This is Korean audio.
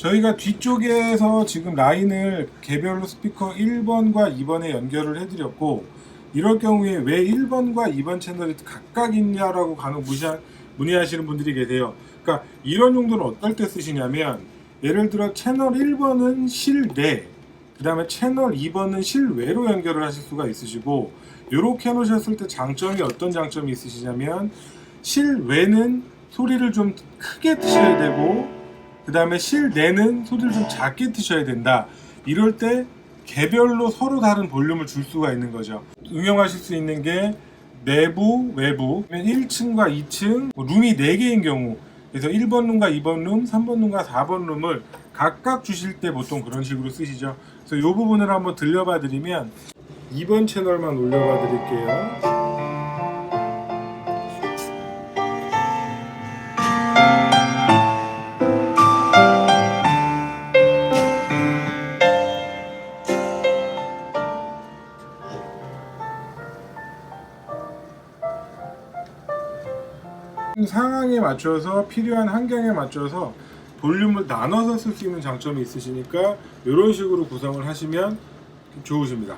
저희가 뒤쪽에서 지금 라인을 개별로 스피커 1번과 2번에 연결을 해드렸고 이럴 경우에 왜 1번과 2번 채널이 각각 있냐라고 간혹 무시하, 문의하시는 분들이 계세요. 그러니까 이런 용도는 어떨 때 쓰시냐면 예를 들어 채널 1번은 실내 그 다음에 채널 2번은 실외로 연결을 하실 수가 있으시고 이렇게 해놓으셨을 때 장점이 어떤 장점이 있으시냐면 실외는 소리를 좀 크게 트셔야 되고 그 다음에 실내는 소리를 좀 작게 트셔야 된다. 이럴 때 개별로 서로 다른 볼륨을 줄 수가 있는 거죠. 응용하실 수 있는 게 내부, 외부 1층과 2층 뭐 룸이 4개인 경우. 그래서 1번 룸과 2번 룸, 3번 룸과 4번 룸을 각각 주실 때 보통 그런 식으로 쓰시죠. 그래서 이 부분을 한번 들려봐 드리면 2번 채널만 올려봐 드릴게요 상황에 맞춰서 필요한 환경에 맞춰서 볼륨을 나눠서 쓸 수 있는 장점이 있으시니까 이런 식으로 구성을 하시면 좋으십니다.